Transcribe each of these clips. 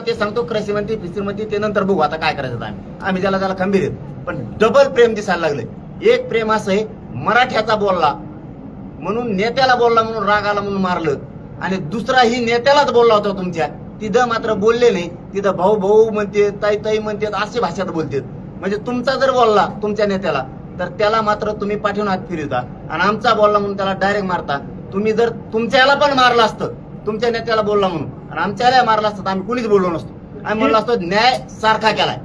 ते सांगतो कृषी मंत्री फिस्त्री मंत्री ते नंतर बघू आता काय करायचं आम्ही. आम्ही त्याला त्याला खंबीर आहेत. पण डबल प्रेम दिसायला लागले. एक प्रेम असं आहे मराठ्याचा बोलला म्हणून नेत्याला बोलला म्हणून राग आला म्हणून मारलं. आणि दुसरा ही नेत्यालाच बोलला होता तुमच्या. तिथं मात्र बोलले नाही. तिथं भाऊ भाऊ म्हणते ताई ताई म्हणते अशी भाषेत बोलते म्हणजे तुमचा जर बोलला तुमच्या नेत्याला तर त्याला मात्र तुम्ही पाठवून हात फिरवता. आणि आमचा बोलला म्हणून त्याला डायरेक्ट मारता. तुम्ही जर तुमच्याला पण मारलं असतं तुमच्या नेत्याला बोलला म्हणून आणि आमच्याला मारलं असतं तर आम्ही कुणीच बोललो नसतो. आम्ही म्हणलो असतो न्याय सारखा केलाय.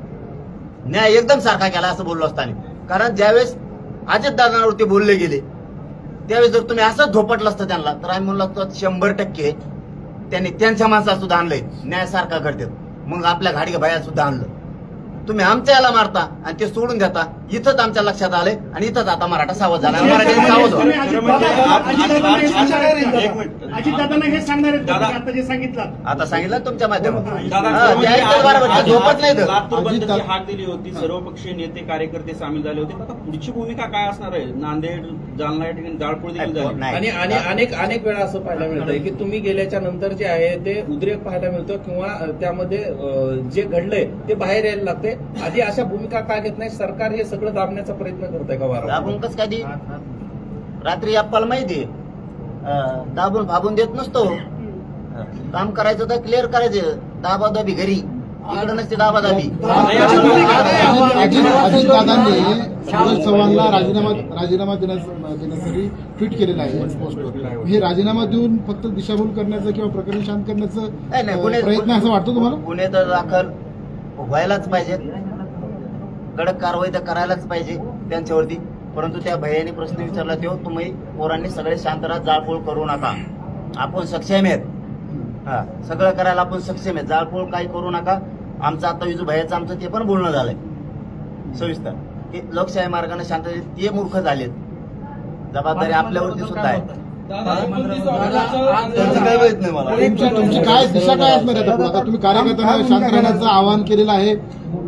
न्याय एकदम सारखा केलाय असं बोललो असतो आम्ही. कारण ज्यावेळेस अजित दादांवरती बोलले गेले त्यावेळेस जर तुम्ही असंच झोपटलं असतं त्यांना तर आम्ही म्हणलो असतो शंभर टक्के त्यांनी त्यांच्या माणसाला सुद्धा आणलंय. न्यायासारखा करतात. मग आपल्या घाडी बाया सुद्धा आणलं. तुम्ही आमच्या याला मारता आणि ते सोडून देता. इथंच आमच्या लक्षात आलंय आणि इथंच आता मराठा सावध झाला. मराठी सावध हे सांगणार आहेत दादा. तुम्ही आता जे सांगितलं. आता सांगितलं तुमच्या माध्यमातून. झोपत नाही तर. हाक दिली होती. सर्वपक्षीय नेते कार्यकर्ते सामील झाले होते. आता पुढची भूमिका काय असणार आहे? नांदेड जालना या ठिकाणी जाळपोळ देखील झाली. नाही. आणि आणि अनेक अनेक वेळा असं पाहायला मिळतंय की तुम्ही गेल्याच्यानंतर जे आहे ते उद्रेक पाहायला मिळतं किंवा त्यामध्ये जे घडलंय ते बाहेर यायला लागते आधी अशा भूमिका का घेत नाही? सरकार हे सगळं दाबण्याचा प्रयत्न करतंय का वारंवार दाबून कस काय दे रात्री आपल्याला माहिती आहे. दाबून फाबून देत नसतो. काम करायचं तर क्लिअर करायचं. दाबादाबी घरी. इकडं नसते दाबादाबी. अजित अजित दादांनी शरद चव्हाणला राजीनामा राजीनामा देण्यास- देण्यासाठी ट्विट केलेलं आहे. पोस्टवर हे राजीनामा देऊन फक्त दिशाभूल करण्याचं किंवा प्रकरण शांत नाही, नाही, करण्याचं गुन्हे- अं, प्रयत्न असं वाटतो तुम्हाला? गुन्हे तर दाखल व्हायलाच पाहिजे कडक कारवाई तर करायलाच पाहिजे त्यांच्यावरती. परंतु त्या भैयाने प्रश्न विचारला तो तुम्ही पोरांनी सगळे शांत राहा जाळपोळ करू नका. आपण सक्षम आहेत. हा सगळं करायला आपण सक्षम आहेत. जाळपोळ काही करू नका. आमचं आता विजू भैयाचं आमचं ते पण बोलणं झालंय. सविस्तर. की लोकशाही मार्गाने शांततेत ते मूर्ख झालेत. जबाबदारी आपल्यावरती सुद्धा आहे. त्यांचं काही माहीत नाही मला. तुमची काय दिशा काय असणार आहे? तुम्ही कार्यकर्त्यांना शांत राहण्याचं आवाहन केलेलं आहे.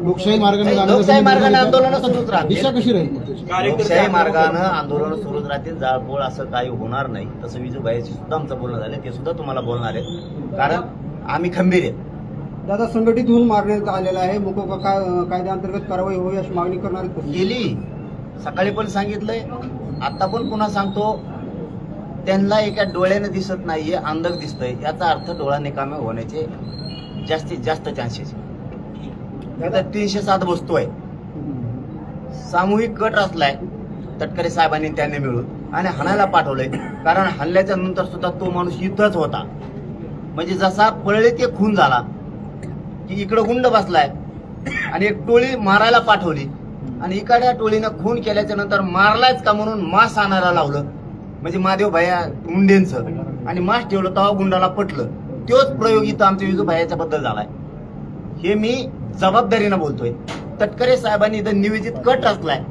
लोकशाही मार्गाने लोकशाही मार्गाने आंदोलनं. सुरूच राहतील. दिशा कशी राहील लोकशाही मार्गानं आंदोलन सुरूच राहतील. जाळपोळ असं काही होणार नाही. तसं विजूबाईची सुद्धा आमचं बोलणं झालं. ते सुद्धा तुम्हाला बोलणार आहे कारण आम्ही खंबीर आहे दादा संघटित होऊन मारण्यात आलेला आहे. मुको कायद्याअंतर्गत कारवाई होईल अशी मागणी करणार आहेत का? गेली सकाळी पण सांगितलंय. आता पण पुन्हा सांगतो. त्यांना एका डोळ्याने दिसत नाहीये अंधक दिसतंय. याचा अर्थ डोळा निकामे होण्याचे जास्तीत जास्त चान्सेस आता तीनशे सात वस्तू आहे. सामूहिक कट रचलाय तटकरे साहेबांनी त्यांनी मिळून आणि हाणायला पाठवलंय. कारण हल्ल्याच्या नंतर सुद्धा तो माणूस युद्धच होता. म्हणजे जसा पळले ते खून झाला की इकडं गुंड बसलाय आणि एक टोळी मारायला पाठवली आणि इकडल्या टोळीनं खून केल्याच्यानंतर मारलायच का म्हणून मास आणायला लावलं. म्हणजे महादेव भाया मुंडेंचं आणि मास ठेवलं तेव्हा गुंडाला पटलं. तोच प्रयोग इथं आमच्या विजू भायाच्या बद्दल झालाय. हे मी जबाबदारीनं बोलतोय. तटकरे साहेबांनी इथं निवेदित कट रचलाय.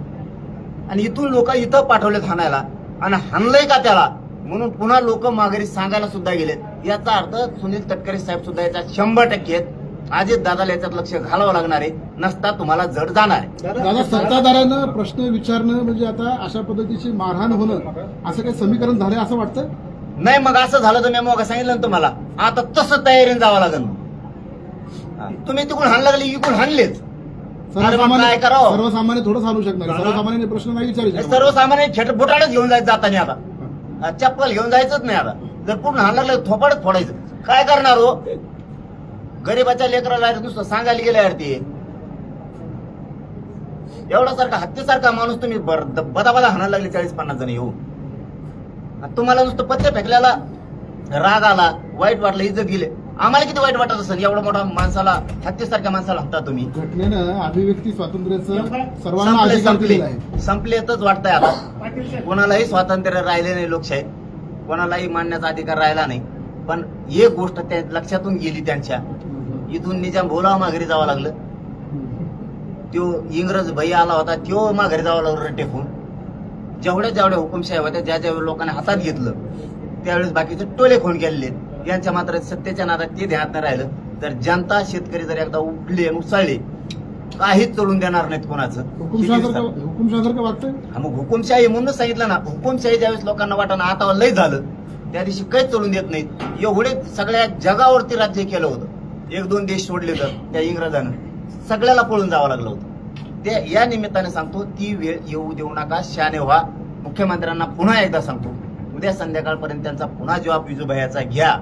आणि इथून लोक इथं पाठवलेत हाणायला. आणि हाणलंय का त्याला? म्हणून पुन्हा लोक माघारी सांगायला सुद्धा गेलेत. याचा अर्थ सुनील तटकरे साहेब सुद्धा याच्यात शंभर टक्के आहेत. अजित दादाला याच्यात लक्ष घालावं लागणार आहे. नसता तुम्हाला जड जाणार. आहे दादा सत्ताधाऱ्यांना प्रश्न विचारणं म्हणजे आता अशा पद्धतीची मारहाण होणं असं काही समीकरण झालंय असं वाटतं नाही मग असं झालं तर मी मग सांगितलं ना तुम्हाला. आता तसं तयारीने जावं लागेल. तुम्ही तिकडून हाणला लागले इकडून हाणलेच अरे मग काय सर्वसामान्य करावं? सर्वसामान्य थोडं चालू शकणार. सर्वसामान्य प्रश्न नाही विचारायचे सर्वसामान्य खेट बुटाडच घेऊन जायचं जाताना आता. चप्पल घेऊन जायचंच नाही आता. जर पूर्ण हाणला लागलं थोपाडच फोडायचं. काय करणार हो? गरीबाच्या लेकराला नुसतं सांगायला गेलं यार ते. एवढा सारखा हत्तीसारखा माणूस तुम्ही बर- द- बदा बदा हाणायला लागले चाळीस पन्नास जण येऊ आणि तुम्हाला नुसतं पत्ते फेकल्याला राग आला वाईट वाटलं इज्जत गेले. आम्हाला किती वाईट वाटत असेल? एवढा मोठा माणसाला हत्तीसारख्या माणसाला हत्ता तुम्ही. घटनेनं अभिव्यक्ती स्वातंत्र्याचं सर्वांना संपले अधिकार संपले. दिलेला आहे. संपलेतच वाटतंय आता. कोणालाही स्वातंत्र्य राहिले नाही लोकशाही कोणालाही मांडण्याचा अधिकार राहिला नाही. पण एक गोष्ट त्या लक्षातून गेली त्यांच्या. इथून निजाम भोला माघारी जावं लागलं. त्यो इंग्रज भैया आला होता त्यो माघारी जावं लागलं टेकून जेवढ्या जेवढ्या हुकुमशाही होत्या ज्या ज्या लोकांनी हातात घेतलं त्यावेळेस बाकीचे टोले खून गेलेले. यांच्या मात्र सत्तेच्या नादात ते ध्यानात नाही राहिलं. जर जनता शेतकरी जर एकदा उठले आणि उसळले काहीच चढून देणार नाहीत कोणाचं. मग हुकुमशाही म्हणूनच सांगितलं ना. हुकुमशाही ज्यावेळेस लोकांना वाटणं आता लय झालं त्या दिवशी काहीच चढून देत नाहीत. एवढे सगळ्या जगावरती राज्य केलं होतं. एक दोन देश सोडले तर त्या इंग्रजानं. सगळ्याला पळून जावं लागलं होतं. ते या निमित्ताने सांगतो ती वेळ येऊ देऊ नका शाने व्हा. मुख्यमंत्र्यांना पुन्हा एकदा सांगतो. उद्या संध्याकाळपर्यंत त्यांचा पुन्हा जॉब विजूभाईचा घ्या.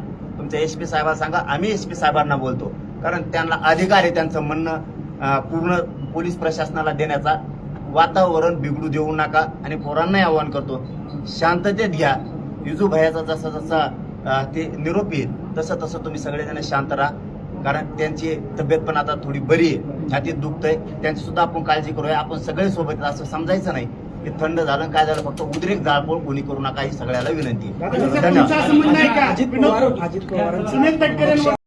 तुमच्या एस पी साहेबांना सांगा आम्ही एस पी साहेबांना बोलतो. कारण त्यांना अधिकार आहे त्यांचं म्हणणं पूर्ण पोलीस प्रशासनाला देण्याचा. वातावरण बिघडू देऊ नका आणि पोरांनाही आवाहन करतो शांततेत घ्या. विजूभाईचा जसा जसा ते निरोप येईल तसं तसं तुम्ही सगळेजण शांत राहा. कारण त्यांची तब्येत पण आता थोडी बरी आहे. छातीत दुखतंय. त्यांची सुद्धा आपण काळजी करूया. आपण सगळे सोबत असं समजायचं नाही. की थंड झालं काय झालं? फक्त उद्रेक जाळपोळ कोणी करू नका ही सगळ्याला विनंती आहे. धन्यवाद. अजित पवार अजित पवारांचं